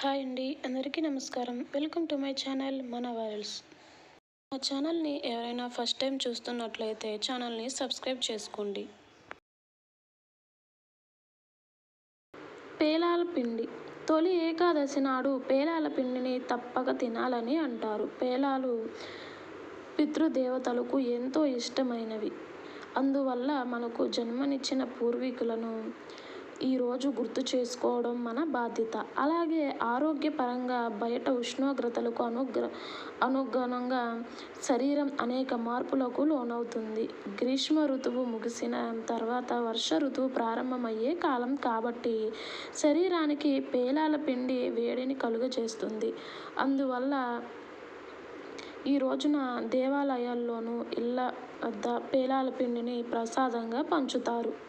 Hi అండి అందరికీ నమస్కారం. వెల్కమ్ టు మై ఛానల్ మన వైరల్స్ మా ఛానల్ని ఎవరైనా ఫస్ట్ టైం చూస్తున్నట్లయితే ఛానల్ని సబ్స్క్రైబ్ చేసుకోండి. పేలాల పిండి. తొలి ఏకాదశి నాడు పేలాల పిండిని తప్పక తినాలని అంటారు. పేలాలు పితృదేవతలకు ఎంతో ఇష్టమైనవి. అందువల్ల మనకు జన్మనిచ్చిన పూర్వీకులను ఈరోజు గుర్తు చేసుకోవడం మన బాధ్యత. అలాగే ఆరోగ్యపరంగా బయట ఉష్ణోగ్రతలకు అనుగ్ర అనుగుణంగా శరీరం అనేక మార్పులకు లోనవుతుంది. గ్రీష్మ ఋతువు ముగిసిన తర్వాత వర్ష ఋతువు ప్రారంభమయ్యే కాలం కాబట్టి శరీరానికి పేలాల పిండి వేడిని కలుగజేస్తుంది. అందువల్ల ఈ రోజున దేవాలయాల్లోనూ ఇళ్ళ వద్ద పేలాల పిండిని ప్రసాదంగా పంచుతారు.